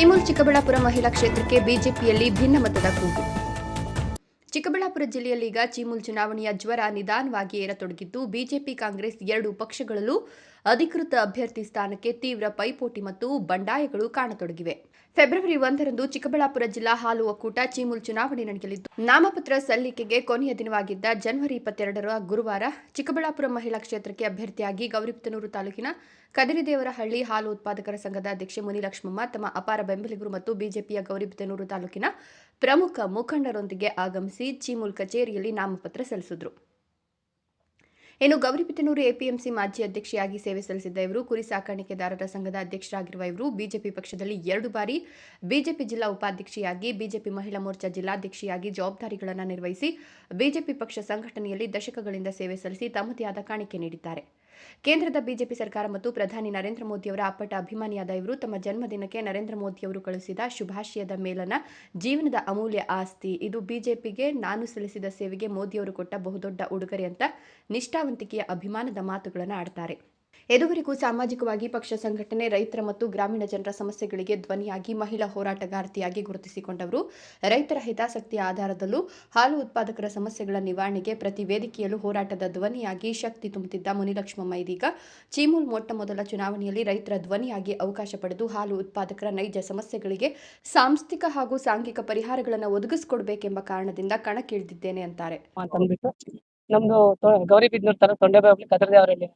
ಚೀಮೂಲ್ ಚಿಕ್ಕಬಳ್ಳಾಪುರ ಮಹಿಳಾ ಕ್ಷೇತ್ರಕ್ಕೆ ಬಿಜೆಪಿಯಲ್ಲಿ ಭಿನ್ನಮತದ ಕೂಗು. ಚಿಕ್ಕಬಳ್ಳಾಪುರ ಜಿಲ್ಲೆಯಲ್ಲಿ ಈಗ ಚೀಮೂಲ್ ಚುನಾವಣೆಯ ಜ್ವರ ನಿಧಾನವಾಗಿ ಏರತೊಡಗಿದ್ದು, ಬಿಜೆಪಿ, ಕಾಂಗ್ರೆಸ್ ಎರಡು ಪಕ್ಷಗಳಲ್ಲೂ ಅಧಿಕೃತ ಅಭ್ಯರ್ಥಿ ಸ್ಥಾನಕ್ಕೆ ತೀವ್ರ ಪೈಪೋಟಿ ಮತ್ತು ಬಂಡಾಯಗಳು ಕಾಣತೊಡಗಿವೆ. ಫೆಬ್ರವರಿ ಒಂದರಂದು ಚಿಕ್ಕಬಳ್ಳಾಪುರ ಜಿಲ್ಲಾ ಹಾಲು ಒಕ್ಕೂಟ ಚೀಮುಲ್ ಚುನಾವಣೆ ನಡೆಯಲಿದ್ದು, ನಾಮಪತ್ರ ಸಲ್ಲಿಕೆಗೆ ಕೊನೆಯ ದಿನವಾಗಿದ್ದ ಜನವರಿ ಇಪ್ಪತ್ತೆರಡರ ಗುರುವಾರ ಚಿಕ್ಕಬಳ್ಳಾಪುರ ಮಹಿಳಾ ಕ್ಷೇತ್ರಕ್ಕೆ ಅಭ್ಯರ್ಥಿಯಾಗಿ ಗೌರಿಪುತ್ತನೂರು ತಾಲೂಕಿನ ಕದಿರಿದೇವರಹಳ್ಳಿ ಹಾಲು ಉತ್ಪಾದಕರ ಸಂಘದ ಅಧ್ಯಕ್ಷೆ ಮುನಿಲಕ್ಷ್ಮಮ್ಮ ತಮ್ಮ ಅಪಾರ ಬೆಂಬಲಿಗರು ಮತ್ತು ಬಿಜೆಪಿಯ ಗೌರಿಪುತ್ತನೂರು ತಾಲೂಕಿನ ಪ್ರಮುಖ ಮುಖಂಡರೊಂದಿಗೆ ಆಗಮಿಸಿ ಚೀಮುಲ್ ಕಚೇರಿಯಲ್ಲಿ ನಾಮಪತ್ರ ಸಲ್ಲಿಸಿದರು. ಇನ್ನು ಗೌರಿಬಿದನೂರು ಎಪಿಎಂಸಿ ಮಾಜಿ ಅಧ್ಯಕ್ಷೆಯಾಗಿ ಸೇವೆ ಸಲ್ಲಿಸಿದ್ದ ಇವರು ಕುರಿ ಸಾಕಾಣಿಕೆದಾರರ ಸಂಘದ ಅಧ್ಯಕ್ಷರಾಗಿರುವ ಇವರು ಬಿಜೆಪಿ ಪಕ್ಷದಲ್ಲಿ ಎರಡು ಬಾರಿ ಬಿಜೆಪಿ ಜಿಲ್ಲಾ ಉಪಾಧ್ಯಕ್ಷೆಯಾಗಿ, ಬಿಜೆಪಿ ಮಹಿಳಾ ಮೋರ್ಚಾ ಜಿಲ್ಲಾಧ್ಯಕ್ಷೆಯಾಗಿ ಜವಾಬ್ದಾರಿಗಳನ್ನು ನಿರ್ವಹಿಸಿ ಬಿಜೆಪಿ ಪಕ್ಷ ಸಂಘಟನೆಯಲ್ಲಿ ದಶಕಗಳಿಂದ ಸೇವೆ ಸಲ್ಲಿಸಿ ತಮ್ಮದೇ ಕಾಣಿಕೆ ನೀಡಿದ್ದಾರೆ. ಕೇಂದ್ರದ ಬಿಜೆಪಿ ಸರ್ಕಾರ ಮತ್ತು ಪ್ರಧಾನಿ ನರೇಂದ್ರ ಮೋದಿಯವರ ಅಪ್ಪಟ ಅಭಿಮಾನಿಯಾದ ಇವರು ತಮ್ಮ ಜನ್ಮದಿನಕ್ಕೆ ನರೇಂದ್ರ ಮೋದಿಯವರು ಕಳುಹಿಸಿದ ಶುಭಾಶಯದ ಮೇಲನ ಜೀವನದ ಅಮೂಲ್ಯ ಆಸ್ತಿ. ಇದು ಬಿಜೆಪಿಗೆ ನಾನು ಸಲ್ಲಿಸಿದ ಸೇವೆಗೆ ಮೋದಿಯವರು ಕೊಟ್ಟ ಬಹುದೊಡ್ಡ ಉಡುಗೊರೆ ಅಂತ ನಿಷ್ಠಾವಂತಿಕೆಯ ಅಭಿಮಾನದ ಮಾತುಗಳನ್ನು ಆಡ್ತಾರೆ. ಇದುವರೆಗೂ ಸಾಮಾಜಿಕವಾಗಿ ಪಕ್ಷ ಸಂಘಟನೆ, ರೈತರ ಮತ್ತು ಗ್ರಾಮೀಣ ಜನರ ಸಮಸ್ಯೆಗಳಿಗೆ ಧ್ವನಿಯಾಗಿ ಮಹಿಳಾ ಹೋರಾಟಗಾರ್ತಿಯಾಗಿ ಗುರುತಿಸಿಕೊಂಡವರು. ರೈತರ ಹಿತಾಸಕ್ತಿಯ ಆಧಾರದಲ್ಲೂ ಹಾಲು ಉತ್ಪಾದಕರ ಸಮಸ್ಯೆಗಳ ನಿವಾರಣೆಗೆ ಪ್ರತಿ ವೇದಿಕೆಯಲ್ಲೂ ಹೋರಾಟದ ಧ್ವನಿಯಾಗಿ ಶಕ್ತಿ ತುಂಬುತ್ತಿದ್ದ ಮುನಿಲಕ್ಷ್ಮಮ್ಮ ಇದೀಗ. ಚೀಮೂಲ್ ಮೊಟ್ಟ ಮೊದಲ ಚುನಾವಣೆಯಲ್ಲಿ ರೈತರ ಧ್ವನಿಯಾಗಿ ಅವಕಾಶ ಪಡೆದು ಹಾಲು ಉತ್ಪಾದಕರ ನೈಜ ಸಮಸ್ಯೆಗಳಿಗೆ ಸಾಂಸ್ಥಿಕ ಹಾಗೂ ಸಾಂಘಿಕ ಪರಿಹಾರಗಳನ್ನು ಒದಗಿಸಿಕೊಡಬೇಕೆಂಬ ಕಾರಣದಿಂದ ಕಣಕ್ಕಿಳಿದಿದ್ದೇನೆ ಅಂತಾರೆ. ನಮ್ದು ಗೌರಿ ಗೌರಿಬಿದನೂರು ತರ ಬಾಬ್ಲಿ ಹೋಗ್ಲಿ ಕದ್ರದೇವರಲ್ಲಿ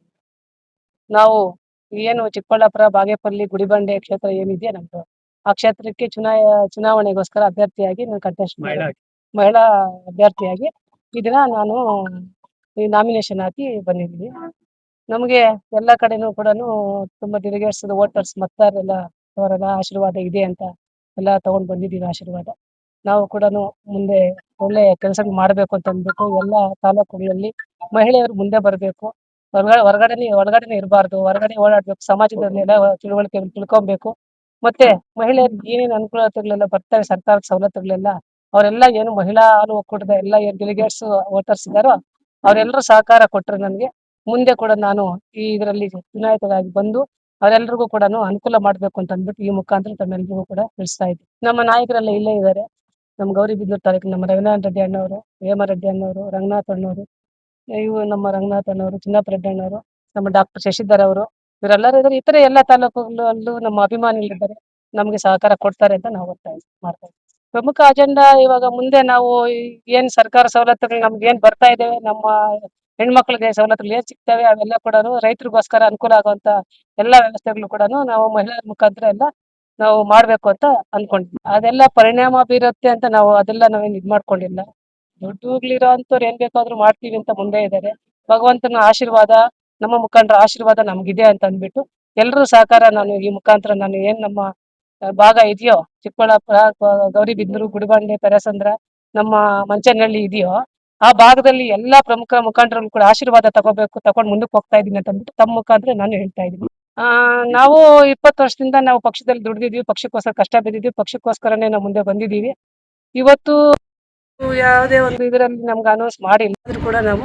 ನಾವು ಏನು ಚಿಕ್ಕಬಳ್ಳಾಪುರ ಬಾಗೇಪಲ್ಲಿ ಗುಡಿಬಂಡೆ ಕ್ಷೇತ್ರ ಏನಿದೆಯಾ ನಮ್ದು ಆ ಕ್ಷೇತ್ರಕ್ಕೆ ಚುನಾ ಚುನಾವಣೆಗೋಸ್ಕರ ಅಭ್ಯರ್ಥಿಯಾಗಿ ನಾನು ಕಂಟೆಸ್ಟ್ ಮಹಿಳಾ ಅಭ್ಯರ್ಥಿಯಾಗಿ. ಈ ದಿನ ನಾನು ಈ ನಾಮಿನೇಷನ್ ಹಾಕಿ ಬಂದಿದ್ದೀನಿ. ನಮಗೆ ಎಲ್ಲ ಕಡೆನೂ ಕೂಡ ತುಂಬಾ ಡೆಲಿಗೇಟ್ಸ್ ವೋಟರ್ಸ್ ಮತದಾರರೆಲ್ಲ ಅವರೆಲ್ಲ ಆಶೀರ್ವಾದ ಇದೆ ಅಂತ ಎಲ್ಲ ತಗೊಂಡ್ ಬಂದಿದ್ದೀವಿ ಆಶೀರ್ವಾದ. ನಾವು ಕೂಡ ಮುಂದೆ ಒಳ್ಳೆ ಕೆಲಸ ಮಾಡಬೇಕು ಅಂತ ಅಂದ್ಬಿಟ್ಟು ಎಲ್ಲ ತಾಲೂಕುಗಳಲ್ಲಿ ಮಹಿಳೆಯರು ಮುಂದೆ ಬರಬೇಕು. ಹೊರಗಡೆ ಹೊರಗಡೆನೆ ಹೊರಗಡೆನೆ ಇರಬಾರ್ದು. ಹೊರಗಡೆ ಓಡಾಡ್ಬೇಕು. ಸಮಾಜದಲ್ಲೆಲ್ಲ ತಿಳುವಳಿಕೆ ತಿಳ್ಕೊಬೇಕು. ಮತ್ತೆ ಮಹಿಳೆಯರಿಗೆ ಏನೇನು ಅನುಕೂಲತೆಗಳೆಲ್ಲ ಬರ್ತವೆ ಸರ್ಕಾರದ ಸವಲತ್ತುಗಳೆಲ್ಲ ಅವರೆಲ್ಲ ಏನು ಮಹಿಳಾ ಹಾಲು ಒಕ್ಕೂಟದ ಎಲ್ಲ ಏನ್ ಡೆಲಿಗೇಟ್ಸ್ ವೋಟರ್ಸ್ ಇದ್ದಾರೋ ಅವರೆಲ್ಲರೂ ಸಹಕಾರ ಕೊಟ್ಟರೆ ನನಗೆ. ಮುಂದೆ ಕೂಡ ನಾನು ಈ ಇದರಲ್ಲಿ ಚುನಾಯಿತರಾಗಿ ಬಂದು ಅವರೆಲ್ಲರಿಗೂ ಕೂಡ ಅನುಕೂಲ ಮಾಡ್ಬೇಕು ಅಂತ ಅಂದ್ಬಿಟ್ಟು ಈ ಮುಖಾಂತರ ತಮ್ಮೆಲ್ಲರಿಗೂ ಕೂಡ ತಿಳಿಸ್ತಾ ಇದ್ದೆ. ನಮ್ಮ ನಾಯಕರೆಲ್ಲ ಇಲ್ಲೇ ಇದ್ದಾರೆ. ನಮ್ಮ ಗೌರಿಬಿದನೂರು ತಾಲೂಕಿನ ನಮ್ಮ ರವೀಂದ್ರ ರೆಡ್ಡಿ ಅಣ್ಣವರು ಹೇಮರೆಡ್ಡಿ ಅಣ್ಣವರು ರಂಗನಾಥ್ ಅಣ್ಣವರು ಇವು ನಮ್ಮ ರಂಗನಾಥನ್ ಅಣ್ಣವರು ಚಿನ್ನಪ್ಪ ರೆಡ್ಡಿ ನಮ್ಮ ಡಾಕ್ಟರ್ ಶಶಿಧರ್ ಅವರು, ಇವರೆಲ್ಲರೂ ಇದ್ದಾರೆ. ಇತರೆ ಎಲ್ಲ ತಾಲೂಕುಗಳಲ್ಲೂ ನಮ್ಮ ಅಭಿಮಾನಿಗಳಿದ್ದಾರೆ. ನಮಗೆ ಸಹಕಾರ ಕೊಡ್ತಾರೆ ಅಂತ ನಾವು ಒತ್ತಾಯ ಮಾಡ್ತಾ ಇದ್ದೀವಿ. ಪ್ರಮುಖ ಅಜೆಂಡಾ ಇವಾಗ ಮುಂದೆ ನಾವು ಏನ್ ಸರ್ಕಾರ ಸವಲತ್ತುಗಳು ನಮ್ಗೆ ಏನ್ ಬರ್ತಾ ಇದ್ದೇವೆ ನಮ್ಮ ಹೆಣ್ಮಕ್ಳಿಗೆ ಸವಲತ್ತುಗಳು ಏನ್ ಸಿಗ್ತವೆ, ಅವೆಲ್ಲ ಕೂಡ ರೈತರಿಗೋಸ್ಕರ ಅನುಕೂಲ ಆಗುವಂತ ಎಲ್ಲಾ ವ್ಯವಸ್ಥೆಗಳು ಕೂಡ ನಾವು ಮಹಿಳೆಯರ ಮುಖಾಂತರ ಎಲ್ಲ ನಾವು ಮಾಡ್ಬೇಕು ಅಂತ ಅನ್ಕೊಂಡಿದ್ವಿ ಅದೆಲ್ಲ ಪರಿಣಾಮ ಬೀರುತ್ತೆ ಅಂತ ನಾವು, ಅದೆಲ್ಲ ನಾವೇನ್ ಇದ್ ಮಾಡ್ಕೊಂಡಿಲ್ಲ ದುಡ್ಡುಗಳಿರೋ ಅಂತವ್ರು ಏನ್ ಬೇಕಾದ್ರೂ ಮಾಡ್ತೀವಿ ಅಂತ ಮುಂದೆ ಇದ್ದಾರೆ ಭಗವಂತನ ಆಶೀರ್ವಾದ ನಮ್ಮ ಮುಖಂಡರ ಆಶೀರ್ವಾದ ನಮ್ಗಿದೆ ಅಂತ ಅಂದ್ಬಿಟ್ಟು ಎಲ್ರೂ ಸಹಕಾರ ನಾನು ಈ ಮುಖಾಂತರ ನಾನು ಏನ್ ನಮ್ಮ ಭಾಗ ಇದೆಯೋ, ಚಿಕ್ಕಬಳ್ಳಾಪುರ ಗೌರಿಬಿದ್ರು ಗುಡಿಬಂಡೆ, ಪೆರಸಂದ್ರ, ನಮ್ಮ ಮಂಚನಹಳ್ಳಿ ಇದೆಯೋ, ಆ ಭಾಗದಲ್ಲಿ ಎಲ್ಲಾ ಪ್ರಮುಖ ಮುಖಂಡರು ಕೂಡ ಆಶೀರ್ವಾದ ತಗೋಬೇಕು, ತಗೊಂಡ್ ಮುಂದಕ್ಕೆ ಹೋಗ್ತಾ ಇದೀನಿ ಅಂತ ಅಂದ್ಬಿಟ್ಟು ತಮ್ಮ ಮುಖಾಂತರ ನಾನು ಹೇಳ್ತಾ ಇದ್ದೀನಿ. ಆ, ನಾವು ಇಪ್ಪತ್ತು ವರ್ಷದಿಂದ ನಾವು ಪಕ್ಷದಲ್ಲಿ ದುಡಿದಿದ್ವಿ, ಪಕ್ಷಕ್ಕೋಸ್ಕರ ಕಷ್ಟ ಬಿದ್ದಿದೀವಿ, ಪಕ್ಷಕ್ಕೋಸ್ಕರನೇ ನಾವು ಮುಂದೆ ಬಂದಿದ್ದೀವಿ ಇವತ್ತು ಯಾವುದೇ ಒಂದು ಇದರಲ್ಲಿ ನಮ್ಗೆ ಅನೌನ್ಸ್ ಮಾಡಿ ಆದ್ರೂ ಕೂಡ ನಾವು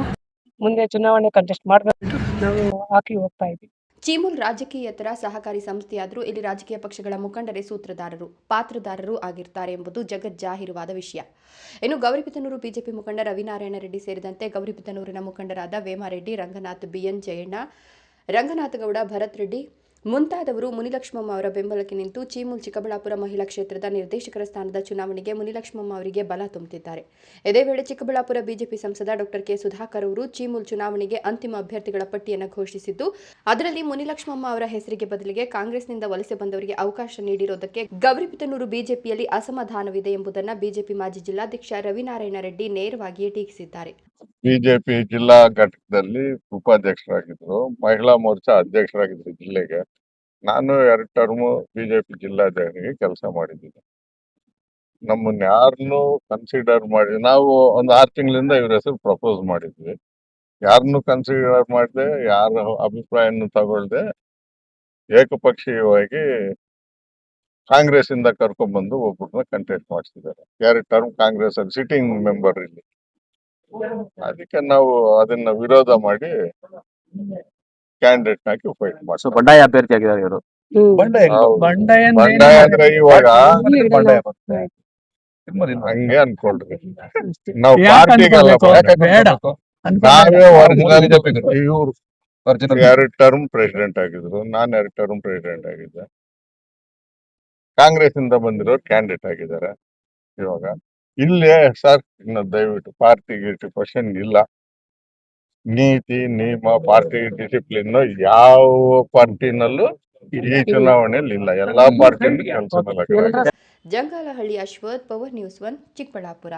ಮುಂದೆ ಚುನಾವಣೆ ಕಂಟೆಸ್ಟ್ ಮಾಡಬೇಕು. ನಾವು ಹಾಕಿ ಹೋಗ್ತಾ ಇದ್ದೀವಿ. ಚೀಮೂಲ್ ರಾಜಕೀಯತರ ಸಹಕಾರಿ ಸಂಸ್ಥೆಯಾದರೂ ಇಲ್ಲಿ ರಾಜಕೀಯ ಪಕ್ಷಗಳ ಮುಖಂಡರೇ ಸೂತ್ರಧಾರರು ಪಾತ್ರದಾರರು ಆಗಿರ್ತಾರೆ ಎಂಬುದು ಜಗಜ್ಜಾಹಿರವಾದ ವಿಷಯ. ಇನ್ನು ಗೌರಿಬಿದನೂರು ಬಿಜೆಪಿ ಮುಖಂಡ ರವಿನಾರಾಯಣ ರೆಡ್ಡಿ ಸೇರಿದಂತೆ ಗೌರಿಬಿದನೂರಿನ ಮುಖಂಡರಾದ ವೇಮಾರೆಡ್ಡಿ ರಂಗನಾಥ್ ಬಿಎನ್ ಜಯಣ್ಣ ರಂಗನಾಥಗೌಡ ಭರತ್ ರೆಡ್ಡಿ ಮುಂತಾದವರು ಮುನಿಲಕ್ಷ್ಮಮ್ಮ ಅವರ ಬೆಂಬಲಕ್ಕೆ ನಿಂತು ಚೀಮೂಲ್ ಚಿಕ್ಕಬಳ್ಳಾಪುರ ಮಹಿಳಾ ಕ್ಷೇತ್ರದ ನಿರ್ದೇಶಕರ ಸ್ಥಾನದ ಚುನಾವಣೆಗೆ ಮುನಿಲಕ್ಷ್ಮಮ್ಮ ಅವರಿಗೆ ಬಲ ತುಂಬುತ್ತಿದ್ದಾರೆ ಇದೇ ವೇಳೆ ಚಿಕ್ಕಬಳ್ಳಾಪುರ ಬಿಜೆಪಿ ಸಂಸದ ಡಾಕ್ಟರ್ ಕೆ ಸುಧಾಕರ್ ಅವರು ಚೀಮೂಲ್ ಚುನಾವಣೆಗೆ ಅಂತಿಮ ಅಭ್ಯರ್ಥಿಗಳ ಪಟ್ಟಿಯನ್ನು ಘೋಷಿಸಿದ್ದು, ಅದರಲ್ಲಿ ಮುನಿಲಕ್ಷ್ಮಮ್ಮ ಅವರ ಹೆಸರಿಗೆ ಬದಲಿಗೆ ಕಾಂಗ್ರೆಸ್ನಿಂದ ವಲಸೆ ಬಂದವರಿಗೆ ಅವಕಾಶ ನೀಡಿರುವುದಕ್ಕೆ ಗೌರಿಪಿತನೂರು ಬಿಜೆಪಿಯಲ್ಲಿ ಅಸಮಾಧಾನವಿದೆ ಎಂಬುದನ್ನು ಬಿಜೆಪಿ ಮಾಜಿ ಜಿಲ್ಲಾಧ್ಯಕ್ಷ ರವಿನಾರಾಯಣ ರೆಡ್ಡಿ ನೇರವಾಗಿಯೇ ಟೀಕಿಸಿದ್ದಾರೆ. ಬಿಜೆಪಿ ಜಿಲ್ಲಾ ಘಟಕದಲ್ಲಿ ಉಪಾಧ್ಯಕ್ಷರಾಗಿದ್ರು. ಮಹಿಳಾ ಮೋರ್ಚಾ ಅಧ್ಯಕ್ಷರಾಗಿದ್ರು ಜಿಲ್ಲೆಗೆ. ನಾನು ಎರಡು ಟರ್ಮ್ ಬಿಜೆಪಿ ಜಿಲ್ಲಾಧ್ಯಕ್ಷರಿಗೆ ಕೆಲಸ ಮಾಡಿದ್ದೀನಿ. ನಮ್ಮನ್ನ ಯಾರನ್ನು ಕನ್ಸಿಡರ್ ಮಾಡಿ, ನಾವು ಒಂದು ಆರು ತಿಂಗಳಿಂದ ಇವ್ರ ಹೆಸರು ಪ್ರಪೋಸ್ ಮಾಡಿದ್ವಿ. ಯಾರನ್ನು ಕನ್ಸಿಡರ್ ಮಾಡದೆ, ಯಾರ ಅಭಿಪ್ರಾಯವನ್ನು ತಗೊಳ್ದೆ, ಏಕಪಕ್ಷೀಯವಾಗಿ ಕಾಂಗ್ರೆಸ್ ಇಂದ ಕರ್ಕೊಂಡ್ಬಂದು ಒಬ್ಬರನ್ನ ಕಂಟೆಸ್ಟ್ ಮಾಡಿಸಿದ್ದಾರೆ. ಎರಡು ಟರ್ಮ್ ಕಾಂಗ್ರೆಸ್ ಅಲ್ಲಿ ಸಿಟ್ಟಿಂಗ್ ಮೆಂಬರ್ ಇಲ್ಲಿ. ಅದಕ್ಕೆ ನಾವು ಅದನ್ನ ವಿರೋಧ ಮಾಡಿ ಕ್ಯಾಂಡಿಡೇಟ್ ಹಾಕಿ ಫೈಟ್ ಸೊ ಮಾಡ್ಸೋ ಬಂಡಾಯ ಅಭ್ಯರ್ಥಿ ಆಗಿದ್ದಾರೆ ಇವರು. ಬಂಡಾಯ ಹೌದು. ಬಂಡಾಯ ಬಂಡಾಯ ಅಂದ್ರೆ ಇವಾಗ ಬಂಡಾಯ ಬರುತ್ತೆ ನಿಮ್ಮದು ಹಂಗೆ ಅನ್ಕೊಳ್ರಿ. ನಾವು ಯಾಕ್ ಪಾರ್ಟಿಗಲ್ಲ ಅನ್ಕೊಬೇಕು? ಬೇಡ. ಅನ್ಕೊಬೇಕು? ನಾವೇ. ಒರಿಜಿನಲ್ ಇವ್ರು. ಎರಡು ಟರ್ಮ್ ಪ್ರೆಸಿಡೆಂಟ್ ಆಗಿದ್ರು. ನಾನು ಎರಡು ಟರ್ಮ್ ಪ್ರೆಸಿಡೆಂಟ್ ಆಗಿದ್ದೆ. ಕಾಂಗ್ರೆಸ್ ಇಂದ ಬಂದಿರೋ ಕ್ಯಾಂಡಿಡೇಟ್ ಆಗಿದ್ದಾರೆ ಇವಾಗ. ಇಲ್ಲೇ ಸರ್ ಇನ್ನು ದಯವಿಟ್ಟು ಪಾರ್ಟಿ ಗೀರ್ಟಿ ಕ್ವಶನ್ ಇಲ್ಲ. ನೀತಿ ನಿಯಮ ಪಾರ್ಟಿ ಡಿಸಿಪ್ಲಿನ್ ಯಾವ ಪಾರ್ಟಿನಲ್ಲೂ ಈ ಚುನಾವಣೆಯಲ್ಲಿ ಇಲ್ಲ. ಎಲ್ಲಾ ಪಾರ್ಟಿ ಕೆಲಸ Jangalahalli Ashwath power news one Chikkaballapur.